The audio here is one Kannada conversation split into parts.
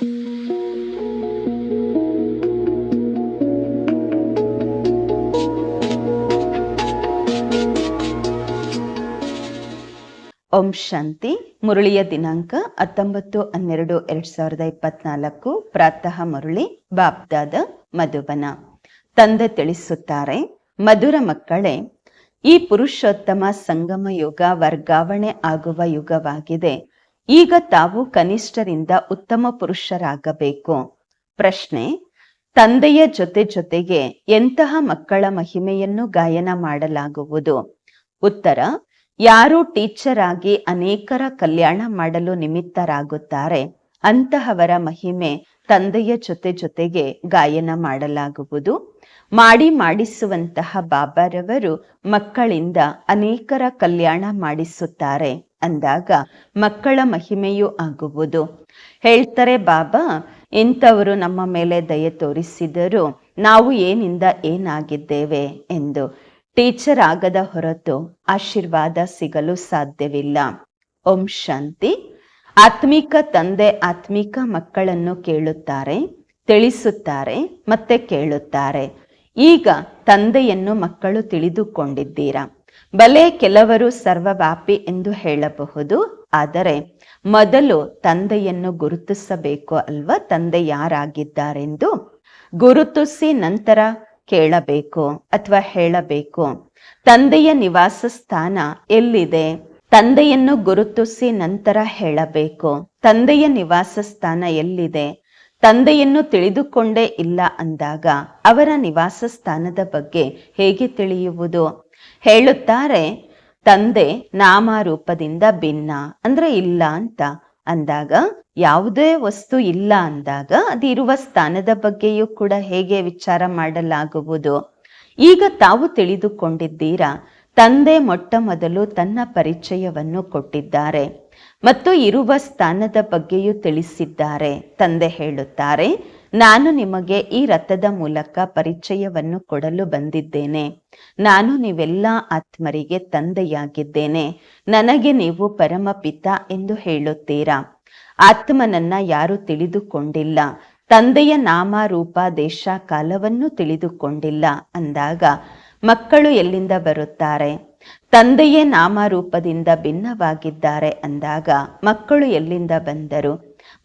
ಓಂ ಶಾಂತಿ, ಮುರಳಿಯ ದಿನಾಂಕ ಹತ್ತೊಂಬತ್ತು ಹನ್ನೆರಡು ಎರಡ್ ಸಾವಿರದ ಇಪ್ಪತ್ನಾಲ್ಕು. ಪ್ರಾತಃ ಮುರಳಿ ಬಾಬ್ದಾದ ಮಧುಬನ. ತಂದೆ ತಿಳಿಸುತ್ತಾರೆ, ಮಧುರ ಮಕ್ಕಳೇ, ಈ ಪುರುಷೋತ್ತಮ ಸಂಗಮ ಯುಗ ವರ್ಗಾವಣೆ ಆಗುವ ಯುಗವಾಗಿದೆ. ಈಗ ತಾವು ಕನಿಷ್ಠರಿಂದ ಉತ್ತಮ ಪುರುಷರಾಗಬೇಕು. ಪ್ರಶ್ನೆ, ತಂದೆಯ ಜೊತೆ ಜೊತೆಗೆ ಎಂತಹ ಮಕ್ಕಳ ಮಹಿಮೆಯನ್ನು ಗಾಯನ ಮಾಡಲಾಗುವುದು? ಉತ್ತರ, ಯಾರು ಟೀಚರ್ ಆಗಿ ಅನೇಕರ ಕಲ್ಯಾಣ ಮಾಡಲು ನಿಮಿತ್ತರಾಗುತ್ತಾರೆ, ಅಂತಹವರ ಮಹಿಮೆ ತಂದೆಯ ಜೊತೆ ಜೊತೆಗೆ ಗಾಯನ ಮಾಡಲಾಗುವುದು. ಮಾಡಿ ಮಾಡಿಸುವಂತಹ ಬಾಬಾರವರು ಮಕ್ಕಳಿಂದ ಅನೇಕರ ಕಲ್ಯಾಣ ಮಾಡಿಸುತ್ತಾರೆ. ಅಂದಾಗ ಮಕ್ಕಳ ಮಹಿಮೆಯೂ ಆಗುವುದು. ಹೇಳ್ತಾರೆ, ಬಾಬಾ, ಇಂಥವರು ನಮ್ಮ ಮೇಲೆ ದಯೆ ತೋರಿಸಿದರು ನಾವು ಏನಿಂದ ಏನಾಗಿದ್ದೇವೆ? ಎಂದು. ಟೀಚರ್ ಆಗದ ಹೊರತು ಆಶೀರ್ವಾದ ಸಿಗಲು ಸಾಧ್ಯವಿಲ್ಲ. ಓಂ ಶಾಂತಿ. ಆತ್ಮಿಕ ತಂದೆ ಆತ್ಮಿಕ ಮಕ್ಕಳನ್ನು ಕೇಳುತ್ತಾರೆ, ತಿಳಿಸುತ್ತಾರೆ, ಮತ್ತೆ ಕೇಳುತ್ತಾರೆ. ಈಗ ತಂದೆಯನ್ನು ಮಕ್ಕಳು ತಿಳಿದುಕೊಂಡಿದ್ದೀರಾ? ಬಲೆ ಕೆಲವರು ಸರ್ವವ್ಯಾಪಿ ಎಂದು ಹೇಳಬಹುದು. ಆದರೆ ಮೊದಲು ತಂದೆಯನ್ನು ಗುರುತಿಸಬೇಕು ಅಲ್ವಾ? ತಂದೆ ಯಾರಾಗಿದ್ದಾರೆಂದು ಗುರುತಿಸಿ ನಂತರ ಕೇಳಬೇಕು ಅಥವಾ ಹೇಳಬೇಕು. ತಂದೆಯ ನಿವಾಸ ಸ್ಥಾನ ಎಲ್ಲಿದೆ? ತಂದೆಯನ್ನು ಗುರುತಿಸಿ ನಂತರ ಹೇಳಬೇಕು. ತಂದೆಯ ನಿವಾಸ ಸ್ಥಾನ ಎಲ್ಲಿದೆ? ತಂದೆಯನ್ನು ತಿಳಿದುಕೊಂಡೇ ಇಲ್ಲ ಅಂದಾಗ ಅವರ ನಿವಾಸ ಸ್ಥಾನದ ಬಗ್ಗೆ ಹೇಗೆ ತಿಳಿಯುವುದು? ಹೇಳುತ್ತಾರೆ, ತಂದೆ, ನಾಮರೂಪದಿಂದ ಭಿನ್ನ, ಅಂದ್ರೆ ಇಲ್ಲ ಅಂತ. ಅಂದಾಗ, ಯಾವುದೇ ವಸ್ತು ಇಲ್ಲ ಅಂದಾಗ ಅದಿರುವ ಸ್ಥಾನದ ಬಗ್ಗೆಯೂ ಕೂಡ ಹೇಗೆ ವಿಚಾರ ಮಾಡಲಾಗುವುದು? ಈಗ ತಾವು ತಿಳಿದುಕೊಂಡಿದ್ದೀರಾ, ತಂದೆ ಮೊಟ್ಟ ಮೊದಲು ತನ್ನ ಪರಿಚಯವನ್ನು ಕೊಟ್ಟಿದ್ದಾರೆ, ಮತ್ತು ಇರುವ ಸ್ಥಾನದ ಬಗ್ಗೆಯೂ ತಿಳಿಸಿದ್ದಾರೆ, ತಂದೆ ಹೇಳುತ್ತಾರೆ. ನಾನು ನಿಮಗೆ ಈ ರಥದ ಮೂಲಕ ಪರಿಚಯವನ್ನು ಕೊಡಲು ಬಂದಿದ್ದೇನೆ. ನಾನು ನೀವೆಲ್ಲ ಆತ್ಮರಿಗೆ ತಂದೆಯಾಗಿದ್ದೇನೆ. ನನಗೆ ನೀವು ಪರಮಪಿತ ಎಂದು ಹೇಳುತ್ತೀರಾ? ಆತ್ಮನನ್ನ ಯಾರು ತಿಳಿದುಕೊಂಡಿಲ್ಲ. ತಂದೆಯ ನಾಮ ರೂಪ ದೇಶ ಕಾಲವನ್ನು ತಿಳಿದುಕೊಂಡಿಲ್ಲ ಅಂದಾಗ ಮಕ್ಕಳು ಎಲ್ಲಿಂದ ಬರುತ್ತಾರೆ? ತಂದೆಯೇ ನಾಮರೂಪದಿಂದ ಭಿನ್ನವಾಗಿದ್ದಾರೆ ಅಂದಾಗ ಮಕ್ಕಳು ಎಲ್ಲಿಂದ ಬಂದರು?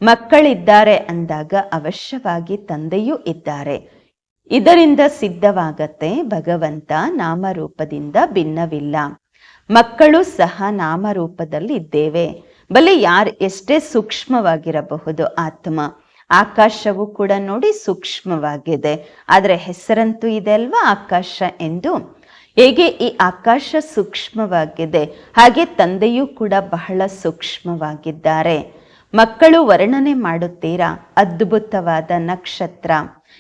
ಮಕ್ಕಳಿದ್ದಾರೆ ಅಂದಾಗ ಅವಶ್ಯವಾಗಿ ತಂದೆಯೂ ಇದ್ದಾರೆ. ಇದರಿಂದ ಸಿದ್ಧವಾಗತ್ತೆ ಭಗವಂತ ನಾಮರೂಪದಿಂದ ಭಿನ್ನವಿಲ್ಲ. ಮಕ್ಕಳು ಸಹ ನಾಮರೂಪದಲ್ಲಿ ಇದ್ದೇವೆ ಬಲೆ ಯಾರು ಎಷ್ಟೇ ಸೂಕ್ಷ್ಮವಾಗಿರಬಹುದು ಆತ್ಮ. ಆಕಾಶವು ಕೂಡ ನೋಡಿ ಸೂಕ್ಷ್ಮವಾಗಿದೆ. ಆದರೆ ಹೆಸರಂತೂ ಇದೆ ಅಲ್ವಾ ಆಕಾಶ ಎಂದು? ಹೇಗೆ ಈ ಆಕಾಶ ಸೂಕ್ಷ್ಮವಾಗಿದೆ? ಹಾಗೆ ತಂದೆಯೂ ಕೂಡ ಬಹಳ ಸೂಕ್ಷ್ಮವಾಗಿದ್ದಾರೆ. ಮಕ್ಕಳು ವರ್ಣನೆ ಮಾಡುತ್ತೀರಾ? ಅದ್ಭುತವಾದ ನಕ್ಷತ್ರ.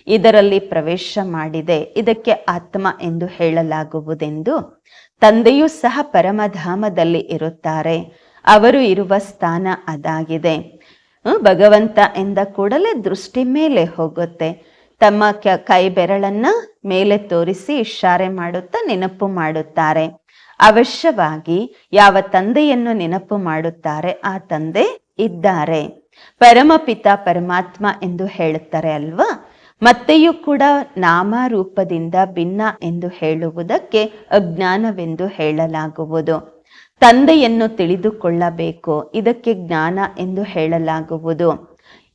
ಇದರಲ್ಲಿ ಪ್ರವೇಶ ಮಾಡಿದೆ. ಇದಕ್ಕೆ ಆತ್ಮ ಎಂದು ಹೇಳಲಾಗುವುದೆಂದು. ತಂದೆಯೂ ಸಹ ಪರಮಧಾಮದಲ್ಲಿ ಇರುತ್ತಾರೆ. ಅವರು ಇರುವ ಸ್ಥಾನ ಅದಾಗಿದೆ. ಭಗವಂತ ಎಂದ ಕೂಡಲೇ ದೃಷ್ಟಿ ಮೇಲೆ ಹೋಗುತ್ತೆ. ತಮ್ಮ ಕೈ ಬೆರಳನ್ನ ಮೇಲೆ ತೋರಿಸಿ ಇಷಾರೆ ಮಾಡುತ್ತಾ ನೆನಪು ಮಾಡುತ್ತಾರೆ. ಅವಶ್ಯವಾಗಿ ಯಾವ ತಂದೆಯನ್ನು ನೆನಪು ಮಾಡುತ್ತಾರೆ, ಆ ತಂದೆ ಇದ್ದಾರೆ. ಪರಮಪಿತ ಪರಮಾತ್ಮ ಎಂದು ಹೇಳುತ್ತಾರೆ ಅಲ್ವಾ? ಮತ್ತೆಯೂ ಕೂಡ ನಾಮ ರೂಪದಿಂದ ಭಿನ್ನ ಎಂದು ಹೇಳುವುದಕ್ಕೆ ಅಜ್ಞಾನವೆಂದು ಹೇಳಲಾಗುವುದು. ತಂದೆಯನ್ನು ತಿಳಿದುಕೊಳ್ಳಬೇಕು, ಇದಕ್ಕೆ ಜ್ಞಾನ ಎಂದು ಹೇಳಲಾಗುವುದು.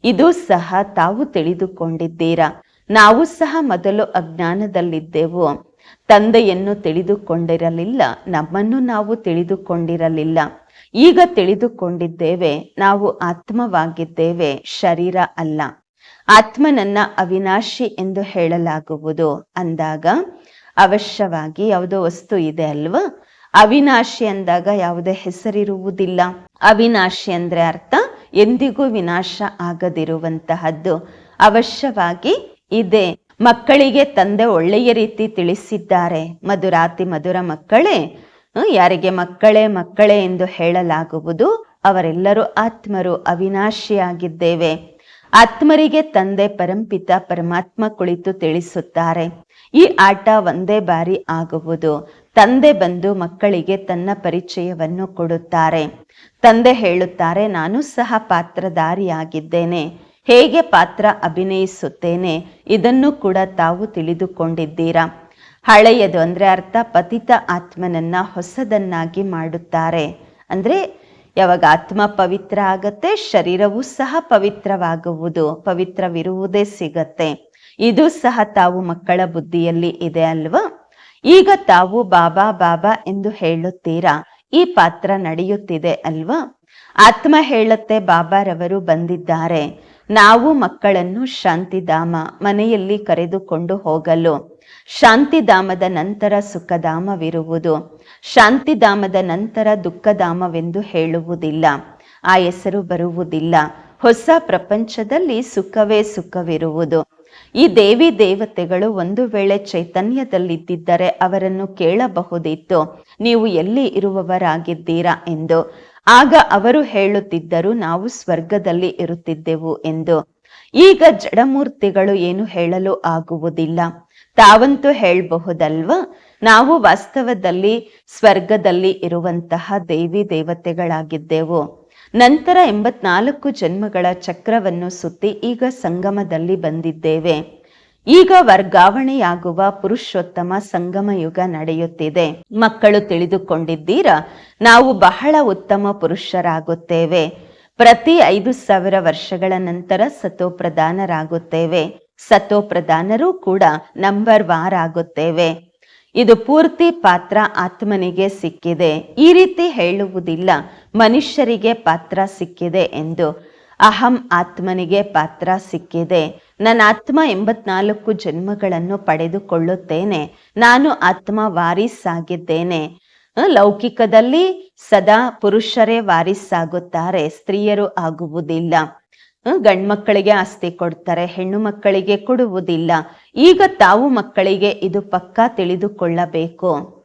ಇದು ಸಹ ತಾವು ತಿಳಿದುಕೊಂಡಿದ್ದೀರಾ? ನಾವು ಸಹ ಮೊದಲು ಅಜ್ಞಾನದಲ್ಲಿದ್ದೆವು. ತಂದೆಯನ್ನು ತಿಳಿದುಕೊಂಡಿರಲಿಲ್ಲ, ನಮ್ಮನ್ನು ನಾವು ತಿಳಿದುಕೊಂಡಿರಲಿಲ್ಲ. ಈಗ ತಿಳಿದುಕೊಂಡಿದ್ದೇವೆ ನಾವು ಆತ್ಮವಾಗಿದ್ದೇವೆ, ಶರೀರ ಅಲ್ಲ. ಆತ್ಮನನ್ನ ಅವಿನಾಶಿ ಎಂದು ಹೇಳಲಾಗುವುದು. ಅಂದಾಗ ಅವಶ್ಯವಾಗಿ ಯಾವುದೋ ವಸ್ತು ಇದೆ ಅಲ್ವಾ? ಅವಿನಾಶಿ ಅಂದಾಗ ಯಾವುದೇ ಹೆಸರಿರುವುದಿಲ್ಲ. ಅವಿನಾಶಿ ಅಂದ್ರೆ ಅರ್ಥ ಎಂದಿಗೂ ವಿನಾಶ ಆಗದಿರುವಂತಹದ್ದು. ಅವಶ್ಯವಾಗಿ ಇದೆ. ಮಕ್ಕಳಿಗೆ ತಂದೆ ಒಳ್ಳೆಯ ರೀತಿ ತಿಳಿಸಿದ್ದಾರೆ. ಮಧುರಾತಿ ಮಧುರ ಮಕ್ಕಳೇ ಯಾರಿಗೆ ಮಕ್ಕಳೇ ಮಕ್ಕಳೇ ಎಂದು ಹೇಳಲಾಗುವುದು, ಅವರೆಲ್ಲರೂ ಆತ್ಮರು ಅವಿನಾಶಿಯಾಗಿದ್ದೇವೆ. ಆತ್ಮರಿಗೆ ತಂದೆ ಪರಂಪಿತ ಪರಮಾತ್ಮ ಕುಳಿತು ತಿಳಿಸುತ್ತಾರೆ. ಈ ಆಟ ಒಂದೇ ಬಾರಿ ಆಗುವುದು. ತಂದೆ ಬಂದು ಮಕ್ಕಳಿಗೆ ತನ್ನ ಪರಿಚಯವನ್ನು ಕೊಡುತ್ತಾರೆ. ತಂದೆ ಹೇಳುತ್ತಾರೆ, ನಾನು ಸಹ ಪಾತ್ರಧಾರಿಯಾಗಿದ್ದೇನೆ. ಹೇಗೆ ಪಾತ್ರ ಅಭಿನಯಿಸುತ್ತೇನೆ? ಇದನ್ನು ಕೂಡ ತಾವು ತಿಳಿದುಕೊಂಡಿದ್ದೀರಾ? ಹಳೆಯದು ಅಂದ್ರೆ ಅರ್ಥ ಪತಿತ ಆತ್ಮನನ್ನ ಹೊಸದನ್ನಾಗಿ ಮಾಡುತ್ತಾರೆ. ಅಂದ್ರೆ ಯಾವಾಗ ಆತ್ಮ ಪವಿತ್ರ ಆಗತ್ತೆ, ಶರೀರವೂ ಸಹ ಪವಿತ್ರವಾಗುವುದು, ಪವಿತ್ರವಿರುವುದೇ ಸಿಗತ್ತೆ. ಇದು ಸಹ ತಾವು ಮಕ್ಕಳ ಬುದ್ಧಿಯಲ್ಲಿ ಇದೆ ಅಲ್ವಾ? ಈಗ ತಾವು ಬಾಬಾ ಬಾಬಾ ಎಂದು ಹೇಳುತ್ತೀರಾ? ಈ ಪಾತ್ರ ನಡೆಯುತ್ತಿದೆ ಅಲ್ವಾ? ಆತ್ಮ ಹೇಳುತ್ತೆ, ಬಾಬಾರವರು ಬಂದಿದ್ದಾರೆ. ನಾವು ಮಕ್ಕಳನ್ನು ಶಾಂತಿಧಾಮ ಮನೆಯಲ್ಲಿ ಕರೆದುಕೊಂಡು ಹೋಗಲು. ಶಾಂತಿಧಾಮದ ನಂತರ ಸುಖಧಾಮವಿರುವುದು. ಶಾಂತಿಧಾಮದ ನಂತರ ದುಃಖಧಾಮವೆಂದು ಹೇಳುವುದಿಲ್ಲ. ಆ ಹೆಸರು ಬರುವುದಿಲ್ಲ. ಹೊಸ ಪ್ರಪಂಚದಲ್ಲಿ ಸುಖವೇ ಸುಖವಿರುವುದು. ಈ ದೇವಿ ದೇವತೆಗಳು ಒಂದು ವೇಳೆ ಚೈತನ್ಯದಲ್ಲಿದ್ದಿದ್ದರೆ ಅವರನ್ನು ಕೇಳಬಹುದಿತ್ತು. ನೀವು ಎಲ್ಲಿ ಇರುವವರಾಗಿದ್ದೀರಾ ಎಂದು ಆಗ ಅವರು ಹೇಳುತ್ತಿದ್ದರು, ನಾವು ಸ್ವರ್ಗದಲ್ಲಿ ಇರುತ್ತಿದ್ದೆವು ಎಂದು. ಈಗ ಜಡಮೂರ್ತಿಗಳು ಏನು ಹೇಳಲು ಆಗುವುದಿಲ್ಲ. ತಾವಂತೂ ಹೇಳಬಹುದಲ್ವಾ? ನಾವು ವಾಸ್ತವದಲ್ಲಿ ಸ್ವರ್ಗದಲ್ಲಿ ಇರುವಂತಹ ದೇವಿ ದೇವತೆಗಳಾಗಿದ್ದೆವು. ನಂತರ ಎಂಬತ್ನಾಲ್ಕು ಜನ್ಮಗಳ ಚಕ್ರವನ್ನು ಸುತ್ತಿ ಈಗ ಸಂಗಮದಲ್ಲಿ ಬಂದಿದ್ದೇವೆ. ಈಗ ವರ್ಗಾವಣೆಯಾಗುವ ಪುರುಷೋತ್ತಮ ಸಂಗಮ ಯುಗ ನಡೆಯುತ್ತಿದೆ. ಮಕ್ಕಳು ತಿಳಿದುಕೊಂಡಿದ್ದೀರಾ? ನಾವು ಬಹಳ ಉತ್ತಮ ಪುರುಷರಾಗುತ್ತೇವೆ. ಪ್ರತಿ ಐದು ಸಾವಿರ ವರ್ಷಗಳ ನಂತರ ಸತೋಪ್ರಧಾನರಾಗುತ್ತೇವೆ ಸತೋಪ್ರಧಾನರು ಸತೋ ಪ್ರಧಾನರೂ ಕೂಡ ನಂಬರ್ ವಾರ್ ಆಗುತ್ತೇವೆ. ಇದು ಪೂರ್ತಿ ಪಾತ್ರ ಆತ್ಮನಿಗೆ ಸಿಕ್ಕಿದೆ. ಈ ರೀತಿ ಹೇಳುವುದಿಲ್ಲ. ಮನುಷ್ಯರಿಗೆ ಪಾತ್ರ ಸಿಕ್ಕಿದೆ ಎಂದು. ಅಹಂ ಆತ್ಮನಿಗೆ ಪಾತ್ರ ಸಿಕ್ಕಿದೆ. ನನ್ನ ಆತ್ಮ ಎಂಬತ್ನಾಲ್ಕು ಜನ್ಮಗಳನ್ನು ಪಡೆದುಕೊಳ್ಳುತ್ತೇನೆ. ನಾನು ಆತ್ಮ ವಾರಿಸ್ಸಾಗಿದ್ದೇನೆ ಲೌಕಿಕದಲ್ಲಿ ಸದಾ ಪುರುಷರೇ ವಾರಿಸ್ಸಾಗುತ್ತಾರೆ ಸ್ತ್ರೀಯರು ಆಗುವುದಿಲ್ಲ. ಗಂಡ್ಮಕ್ಕಳಿಗೆ ಆಸ್ತಿ ಕೊಡ್ತಾರೆ ಹೆಣ್ಣು ಮಕ್ಕಳಿಗೆ ಕೊಡುವುದಿಲ್ಲ. ಈಗ ತಾವು ಮಕ್ಕಳಿಗೆ ಇದು ಪಕ್ಕಾ ತಿಳಿದುಕೊಳ್ಳಬೇಕು.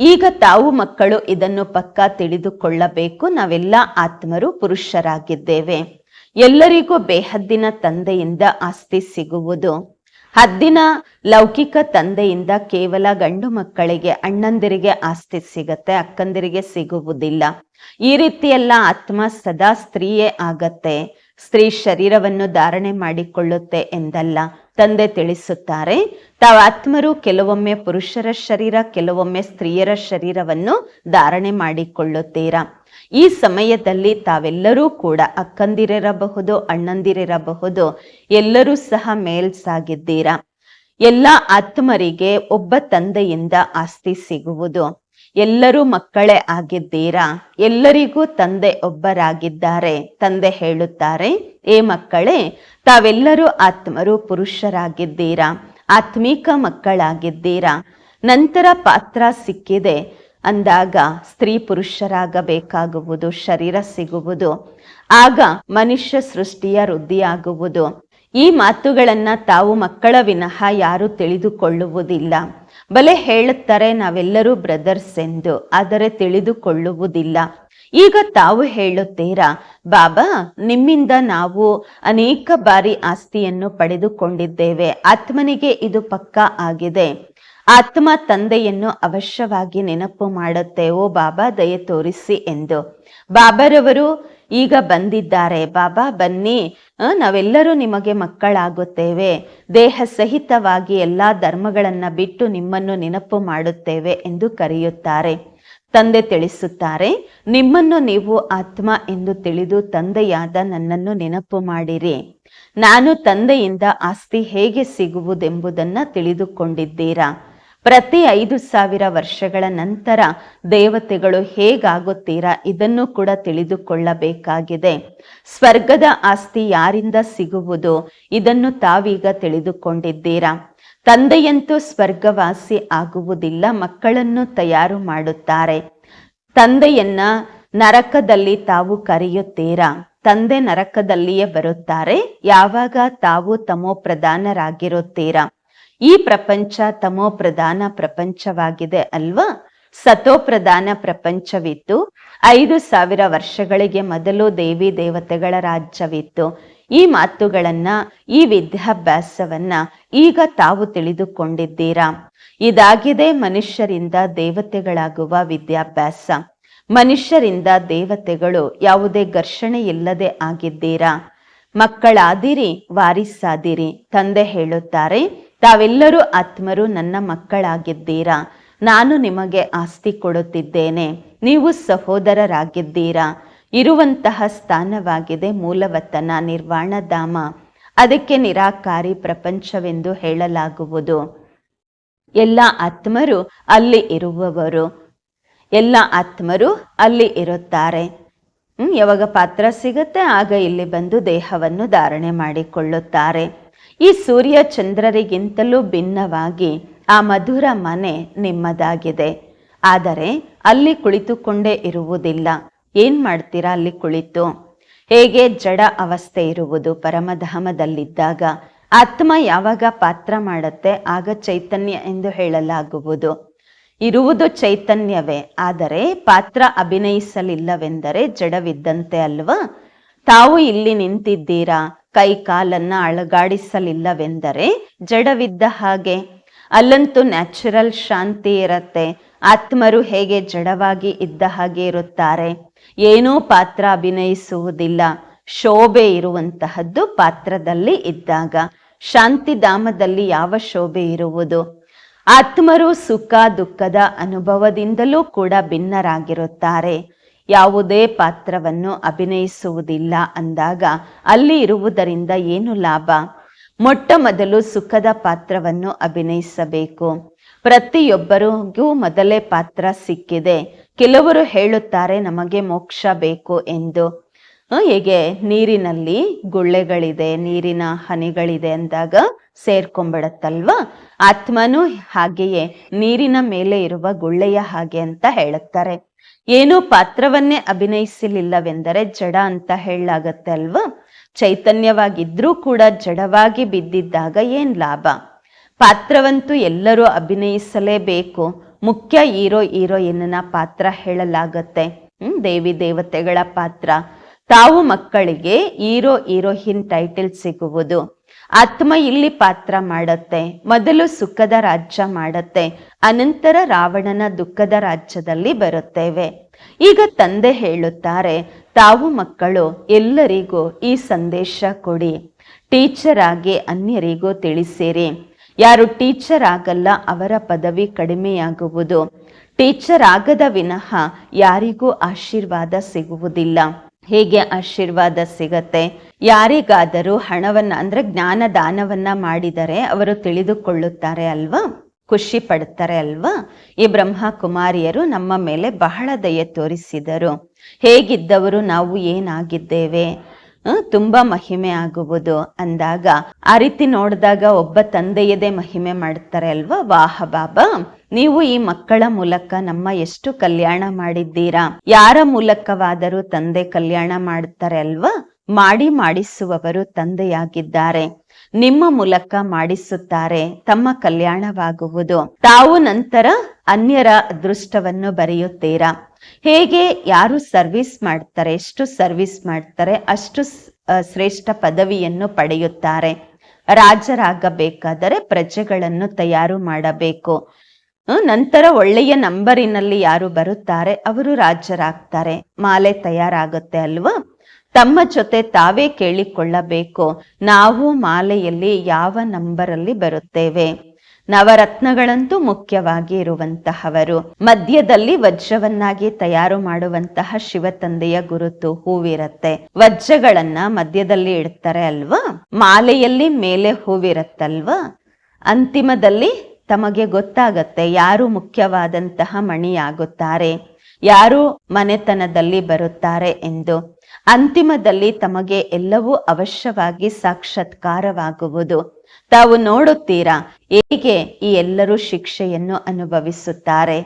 ಈಗ ತಾವು ಮಕ್ಕಳು ಇದನ್ನು ಪಕ್ಕಾ ತಿಳಿದುಕೊಳ್ಳಬೇಕು. ನಾವೆಲ್ಲ ಆತ್ಮರು ಪುರುಷರಾಗಿದ್ದೇವೆ. ಎಲ್ಲರಿಗೂ ಬೇಹದ್ದಿನ ತಂದೆಯಿಂದ ಆಸ್ತಿ ಸಿಗುವುದು. ಹದ್ದಿನ ಲೌಕಿಕ ತಂದೆಯಿಂದ ಕೇವಲ ಗಂಡು ಮಕ್ಕಳಿಗೆ, ಅಣ್ಣಂದಿರಿಗೆ ಆಸ್ತಿ ಸಿಗತ್ತೆ, ಅಕ್ಕಂದಿರಿಗೆ ಸಿಗುವುದಿಲ್ಲ. ಈ ರೀತಿಯೆಲ್ಲ ಆತ್ಮ ಸದಾ ಸ್ತ್ರೀಯೇ ಆಗತ್ತೆ, ಸ್ತ್ರೀ ಶರೀರವನ್ನು ಧಾರಣೆ ಮಾಡಿಕೊಳ್ಳುತ್ತೆ ಎಂದಲ್ಲ ತಂದೆ ತಿಳಿಸುತ್ತಾರೆ. ತಾವು ಆತ್ಮರು, ಕೆಲವೊಮ್ಮೆ ಪುರುಷರ ಶರೀರ, ಕೆಲವೊಮ್ಮೆ ಸ್ತ್ರೀಯರ ಶರೀರವನ್ನು ಧಾರಣೆ ಮಾಡಿಕೊಳ್ಳುತ್ತೀರಾ? ಈ ಸಮಯದಲ್ಲಿ ತಾವೆಲ್ಲರೂ ಕೂಡ ಅಕ್ಕಂದಿರಿರಬಹುದು, ಅಣ್ಣಂದಿರಿರಬಹುದು, ಎಲ್ಲರೂ ಸಹ ಮೇಲ್ಸಾಗಿದ್ದೀರಾ? ಎಲ್ಲ ಆತ್ಮರಿಗೆ ಒಬ್ಬ ತಂದೆಯಿಂದ ಆಸ್ತಿ ಸಿಗುವುದು. ಎಲ್ಲರೂ ಮಕ್ಕಳೇ ಆಗಿದ್ದೀರಾ? ಎಲ್ಲರಿಗೂ ತಂದೆ ಒಬ್ಬರಾಗಿದ್ದಾರೆ, ತಂದೆ ಹೇಳುತ್ತಾರೆ, ಏ ಮಕ್ಕಳೇ, ತಾವೆಲ್ಲರೂ ಆತ್ಮರು ಪುರುಷರಾಗಿದ್ದೀರಾ? ಆತ್ಮೀಕ ಮಕ್ಕಳಾಗಿದ್ದೀರಾ? ನಂತರ ಪಾತ್ರ ಸಿಕ್ಕಿದೆ. ಅಂದಾಗ ಸ್ತ್ರೀ ಪುರುಷರಾಗಬೇಕಾಗುವುದು, ಶರೀರ ಸಿಗುವುದು, ಆಗ ಮನುಷ್ಯ ಸೃಷ್ಟಿಯ ವೃದ್ಧಿಯಾಗುವುದು. ಈ ಮಾತುಗಳನ್ನ ತಾವು ಮಕ್ಕಳ ವಿನಃ ಯಾರು ತಿಳಿದುಕೊಳ್ಳುವುದಿಲ್ಲ. ಬಲೆ ಹೇಳುತ್ತಾರೆ, ನಾವೆಲ್ಲರೂ ಬ್ರದರ್ಸ್ ಎಂದು, ಆದರೆ ತಿಳಿದುಕೊಳ್ಳುವುದಿಲ್ಲ. ಈಗ ತಾವು ಹೇಳುತ್ತೀರಾ, ಬಾಬಾ, ನಿಮ್ಮಿಂದ ನಾವು ಅನೇಕ ಬಾರಿ ಆಸ್ತಿಯನ್ನು ಪಡೆದುಕೊಂಡಿದ್ದೇವೆ. ಆತ್ಮನಿಗೆ ಇದು ಪಕ್ಕಾ ಆಗಿದೆ. ಆತ್ಮ ತಂದೆಯನ್ನು ಅವಶ್ಯವಾಗಿ ನೆನಪು ಮಾಡುತ್ತೆ. ಓ ಬಾಬಾ, ದಯೆ ತೋರಿಸಿ ಎಂದು. ಬಾಬರವರು ಈಗ ಬಂದಿದ್ದಾರೆ. ಬಾಬಾ, ಬನ್ನಿ. ನಾವೆಲ್ಲರೂ ನಿಮಗೆ ಮಕ್ಕಳಾಗುತ್ತೇವೆ. ದೇಹ ಸಹಿತವಾಗಿ ಎಲ್ಲ ಧರ್ಮಗಳನ್ನ ಬಿಟ್ಟು ನಿಮ್ಮನ್ನು ನೆನಪು ಮಾಡುತ್ತೇವೆ ಎಂದು ಕರೆಯುತ್ತಾರೆ. ತಂದೆ ತಿಳಿಸುತ್ತಾರೆ, ನಿಮ್ಮನ್ನು ನೀವು ಆತ್ಮ ಎಂದು ತಿಳಿದು ತಂದೆಯಾದ ನನ್ನನ್ನು ನೆನಪು ಮಾಡಿರಿ. ನಾನು ತಂದೆಯಿಂದ ಆಸ್ತಿ ಹೇಗೆ ಸಿಗುವುದೆಂಬುದನ್ನು ತಿಳಿದುಕೊಂಡಿದ್ದೀರಾ? ಪ್ರತಿ ಐದು ಸಾವಿರ ವರ್ಷಗಳ ನಂತರ ದೇವತೆಗಳು ಹೇಗಾಗುತ್ತೀರಾ ಇದನ್ನು ಕೂಡ ತಿಳಿದುಕೊಳ್ಳಬೇಕಾಗಿದೆ. ಸ್ವರ್ಗದ ಆಸ್ತಿ ಯಾರಿಂದ ಸಿಗುವುದು ಇದನ್ನು ತಾವೀಗ ತಿಳಿದುಕೊಂಡಿದ್ದೀರಾ. ತಂದೆಯಂತೂ ಸ್ವರ್ಗವಾಸಿ ಆಗುವುದಿಲ್ಲ, ಮಕ್ಕಳನ್ನು ತಯಾರು ಮಾಡುತ್ತಾರೆ. ತಂದೆಯನ್ನ ನರಕದಲ್ಲಿ ತಾವು ಕರೆಯುತ್ತೀರಾ. ತಂದೆ ನರಕದಲ್ಲಿಯೇ ಬರುತ್ತಾರೆ, ಯಾವಾಗ ತಾವು ತಮೋ ಪ್ರಧಾನರಾಗಿರುತ್ತೀರಾ. ಈ ಪ್ರಪಂಚ ತಮೋ ಪ್ರಧಾನ ಪ್ರಪಂಚವಾಗಿದೆ ಅಲ್ವಾ? ಸತೋ ಪ್ರಧಾನ ಪ್ರಪಂಚವಿತ್ತು. ಐದು ಸಾವಿರ ವರ್ಷಗಳಿಗೆ ಮೊದಲು ದೇವಿ ದೇವತೆಗಳ ರಾಜ್ಯವಿತ್ತು. ಈ ಮಾತುಗಳನ್ನ, ಈ ವಿದ್ಯಾಭ್ಯಾಸವನ್ನ ಈಗ ತಾವು ತಿಳಿದುಕೊಂಡಿದ್ದೀರಾ? ಇದಾಗಿದೆ ಮನುಷ್ಯರಿಂದ ದೇವತೆಗಳಾಗುವ ವಿದ್ಯಾಭ್ಯಾಸ. ಮನುಷ್ಯರಿಂದ ದೇವತೆಗಳು ಯಾವುದೇ ಘರ್ಷಣೆ ಇಲ್ಲದೆ ಆಗಿದ್ದೀರಾ? ಮಕ್ಕಳಾದಿರಿ, ವಾರಿಸಾದಿರಿ, ತಂದೆ ಹೇಳುತ್ತಾರೆ ತಾವೆಲ್ಲರೂ ಆತ್ಮರು, ನನ್ನ ಮಕ್ಕಳಾಗಿದ್ದೀರಾ? ನಾನು ನಿಮಗೆ ಆಸ್ತಿ ಕೊಡುತ್ತಿದ್ದೇನೆ. ನೀವು ಸಹೋದರರಾಗಿದ್ದೀರಾ? ಇರುವಂತಹ ಸ್ಥಾನವಾಗಿದೆ ಮೂಲವತನ, ನಿರ್ವಾಣಧಾಮ. ಅದಕ್ಕೆ ನಿರಾಕಾರಿ ಪ್ರಪಂಚವೆಂದು ಹೇಳಲಾಗುವುದು. ಎಲ್ಲ ಆತ್ಮರು ಅಲ್ಲಿ ಇರುವವರು. ಎಲ್ಲ ಆತ್ಮರು ಅಲ್ಲಿ ಇರುತ್ತಾರೆ. ಯಾವಾಗ ಪಾತ್ರ ಸಿಗುತ್ತೆ, ಆಗ ಇಲ್ಲಿ ಬಂದು ದೇಹವನ್ನು ಧಾರಣೆ ಮಾಡಿಕೊಳ್ಳುತ್ತಾರೆ. ಈ ಸೂರ್ಯ ಚಂದ್ರರಿಗಿಂತಲೂ ಭಿನ್ನವಾಗಿ ಆ ಮಧುರ ಮನೆ ನಿಮ್ಮದಾಗಿದೆ. ಆದರೆ ಅಲ್ಲಿ ಕುಳಿತುಕೊಂಡೇ ಇರುವುದಿಲ್ಲ. ಏನ್ ಮಾಡ್ತೀರಾ ಅಲ್ಲಿ ಕುಳಿತು? ಹೇಗೆ ಜಡ ಅವಸ್ಥೆ ಇರುವುದು ಪರಮಧಾಮದಲ್ಲಿದ್ದಾಗ? ಆತ್ಮ ಯಾವಾಗ ಪಾತ್ರ ಮಾಡುತ್ತೆ? ಆಗ ಚೈತನ್ಯ ಎಂದು ಹೇಳಲಾಗುವುದು. ಇರುವುದು ಚೈತನ್ಯವೇ. ಆದರೆ ಪಾತ್ರ ಅಭಿನಯಿಸಲಿಲ್ಲವೆಂದರೆ ಜಡವಿದ್ದಂತೆ ಅಲ್ವಾ? ತಾವು ಇಲ್ಲಿ ನಿಂತಿದ್ದೀರಾ? ಕೈ ಕಾಲನ್ನ ಅಳಗಾಡಿಸಲಿಲ್ಲವೆಂದರೆ ಜಡವಿದ್ದ ಹಾಗೆ. ಅಲ್ಲಂತೂ ನ್ಯಾಚುರಲ್ ಶಾಂತಿ ಇರತ್ತೆ. ಆತ್ಮರು ಹೇಗೆ ಜಡವಾಗಿ ಇದ್ದ ಹಾಗೆ ಇರುತ್ತಾರೆ. ಏನೂ ಪಾತ್ರ ಅಭಿನಯಿಸುವುದಿಲ್ಲ. ಶೋಭೆ ಇರುವಂತಹದ್ದು ಪಾತ್ರದಲ್ಲಿ ಇದ್ದಾಗ. ಶಾಂತಿಧಾಮದಲ್ಲಿ ಯಾವ ಶೋಭೆ ಇರುವುದು? ಆತ್ಮರು ಸುಖ ದುಃಖದ ಅನುಭವದಿಂದಲೂ ಕೂಡ ಭಿನ್ನರಾಗಿರುತ್ತಾರೆ. ಯಾವುದೇ ಪಾತ್ರವನ್ನು ಅಭಿನಯಿಸುವುದಿಲ್ಲ ಅಂದಾಗ ಅಲ್ಲಿ ಇರುವುದರಿಂದ ಏನು ಲಾಭ? ಮೊಟ್ಟ ಮೊದಲು ಸುಖದ ಪಾತ್ರವನ್ನು ಅಭಿನಯಿಸಬೇಕು. ಪ್ರತಿಯೊಬ್ಬರಿಗೂ ಮೊದಲೇ ಪಾತ್ರ ಸಿಕ್ಕಿದೆ. ಕೆಲವರು ಹೇಳುತ್ತಾರೆ, ನಮಗೆ ಮೋಕ್ಷ ಬೇಕು ಎಂದು. ಹೇಗೆ? ನೀರಿನಲ್ಲಿ ಗುಳ್ಳೆಗಳಿದೆ, ನೀರಿನ ಹನಿಗಳಿದೆ ಅಂದಾಗ ಸೇರ್ಕೊಂಡ್ಬಿಡತ್ತಲ್ವಾ ಆತ್ಮನೂ ಹಾಗೆಯೇ, ನೀರಿನ ಮೇಲೆ ಇರುವ ಗುಳ್ಳೆಯ ಹಾಗೆ ಅಂತ ಹೇಳುತ್ತಾರೆ. ಏನು ಪಾತ್ರವನ್ನೇ ಅಭಿನಯಿಸಲಿಲ್ಲವೆಂದರೆ ಜಡ ಅಂತ ಹೇಳಲಾಗತ್ತೆ ಅಲ್ವಾ? ಚೈತನ್ಯವಾಗಿದ್ರೂ ಕೂಡ ಜಡವಾಗಿ ಬಿದ್ದಿದ್ದಾಗ ಏನ್ ಲಾಭ? ಪಾತ್ರವಂತೂ ಎಲ್ಲರೂ ಅಭಿನಯಿಸಲೇಬೇಕು. ಮುಖ್ಯ ಹೀರೋ ಹೀರೋಯಿನ್ನ ಪಾತ್ರ ಹೇಳಲಾಗತ್ತೆ. ಹ್ಮ್, ದೇವಿ ದೇವತೆಗಳ ಪಾತ್ರ. ತಾವು ಮಕ್ಕಳಿಗೆ ಹೀರೋ ಹೀರೋಯಿನ್ ಟೈಟಲ್ ಸಿಗುವುದು. ಆತ್ಮ ಇಲ್ಲಿ ಪಾತ್ರ ಮಾಡತ್ತೆ. ಮೊದಲು ಸುಖದ ರಾಜ್ಯ ಮಾಡತ್ತೆ. ಅನಂತರ ರಾವಣನ ದುಃಖದ ರಾಜ್ಯದಲ್ಲಿ ಬರುತ್ತೇವೆ. ಈಗ ತಂದೆ ಹೇಳುತ್ತಾರೆ, ತಾವು ಮಕ್ಕಳು, ಎಲ್ಲರಿಗೂ ಈ ಸಂದೇಶ ಕೊಡಿ. ಟೀಚರ್ ಆಗಿ ಅನ್ಯರಿಗೂ ತಿಳಿಸಿರಿ. ಯಾರು ಟೀಚರ್ ಆಗಲ್ಲ, ಅವರ ಪದವಿ ಕಡಿಮೆಯಾಗುವುದು. ಟೀಚರ್ ಆಗದ ವಿನಃ ಯಾರಿಗೂ ಆಶೀರ್ವಾದ ಸಿಗುವುದಿಲ್ಲ. ಹೇಗೆ ಆಶೀರ್ವಾದ ಸಿಗತ್ತೆ? ಯಾರಿಗಾದರೂ ಹಣವನ್ನ ಅಂದ್ರೆ ಜ್ಞಾನ ದಾನವನ್ನ ಮಾಡಿದರೆ ಅವರು ತಿಳಿದುಕೊಳ್ಳುತ್ತಾರೆ ಅಲ್ವಾ? ಖುಷಿ ಪಡ್ತಾರೆ ಅಲ್ವಾ? ಈ ಬ್ರಹ್ಮ ಕುಮಾರಿಯರು ನಮ್ಮ ಮೇಲೆ ಬಹಳ ದಯೆ ತೋರಿಸಿದರು. ಹೇಗಿದ್ದವರು ನಾವು ಏನಾಗಿದ್ದೇವೆ? ತುಂಬಾ ಮಹಿಮೆ ಆಗುವುದು ಅಂದಾಗ ಆ ರೀತಿ ನೋಡಿದಾಗ ಒಬ್ಬ ತಂದೆಯದೇ ಮಹಿಮೆ ಮಾಡ್ತಾರೆ ಅಲ್ವಾ? ವಾಹ ಬಾಬಾ! ನೀವು ಈ ಮಕ್ಕಳ ಮೂಲಕ ನಮ್ಮ ಎಷ್ಟು ಕಲ್ಯಾಣ ಮಾಡಿದ್ದೀರಾ? ಯಾರ ಮೂಲಕವಾದರೂ ತಂದೆ ಕಲ್ಯಾಣ ಮಾಡುತ್ತಾರೆ ಅಲ್ವಾ? ಮಾಡಿ ಮಾಡಿಸುವವರು ತಂದೆಯಾಗಿದ್ದಾರೆ. ನಿಮ್ಮ ಮೂಲಕ ಮಾಡಿಸುತ್ತಾರೆ, ತಮ್ಮ ಕಲ್ಯಾಣವಾಗುವುದು. ತಾವು ನಂತರ ಅನ್ಯರ ಅದೃಷ್ಟವನ್ನು ಬರೆಯುತ್ತೀರಾ? ಹೇಗೆ, ಯಾರು ಸರ್ವಿಸ್ ಮಾಡ್ತಾರೆ, ಎಷ್ಟು ಸರ್ವಿಸ್ ಮಾಡ್ತಾರೆ, ಅಷ್ಟು ಶ್ರೇಷ್ಠ ಪದವಿಯನ್ನು ಪಡೆಯುತ್ತಾರೆ. ರಾಜರಾಗಬೇಕಾದರೆ ಪ್ರಜೆಗಳನ್ನು ತಯಾರು ಮಾಡಬೇಕು. ನಂತರ ಒಳ್ಳೆಯ ನಂಬರಿನಲ್ಲಿ ಯಾರು ಬರುತ್ತಾರೆ ಅವರು ರಾಜರಾಗ್ತಾರೆ. ಮಾಲೆ ತಯಾರಾಗುತ್ತೆ ಅಲ್ವಾ? ತಮ್ಮ ಜೊತೆ ತಾವೇ ಕೇಳಿಕೊಳ್ಳಬೇಕು. ನಾವು ಮಾಲೆಯಲ್ಲಿ ಯಾವ ನಂಬರಲ್ಲಿ ಬರುತ್ತೇವೆ? ನವರತ್ನಗಳಂತೂ ಮುಖ್ಯವಾಗಿ ಇರುವಂತಹವರು. ಮಧ್ಯದಲ್ಲಿ ವಜ್ರವನ್ನಾಗಿ ತಯಾರು ಮಾಡುವಂತಹ ಶಿವತಂದೆಯ ಗುರುತು ಹೂವಿರತ್ತೆ. ವಜ್ರಗಳನ್ನ ಮಧ್ಯದಲ್ಲಿ ಇಡ್ತಾರೆ ಅಲ್ವಾ? ಮಾಲೆಯಲ್ಲಿ ಮೇಲೆ ಹೂವಿರತ್ತಲ್ವಾ? ಅಂತಿಮದಲ್ಲಿ ತಮಗೆ ಗೊತ್ತಾಗತ್ತೆ ಯಾರು ಮುಖ್ಯವಾದಂತಹ ಮಣಿಯಾಗುತ್ತಾರೆ, ಯಾರು ಮನೆತನದಲ್ಲಿ ಬರುತ್ತಾರೆ ಎಂದು. ಅಂತಿಮದಲ್ಲಿ ತಮಗೆ ಎಲ್ಲವೂ ಅವಶ್ಯವಾಗಿ ಸಾಕ್ಷಾತ್ಕಾರವಾಗುವುದು. ತಾವು ನೋಡುತ್ತೀರಾ, ಹೇಗೆ ಈ ಎಲ್ಲರೂ ಶಿಕ್ಷೆಯನ್ನು ಅನುಭವಿಸುತ್ತಾರೆ.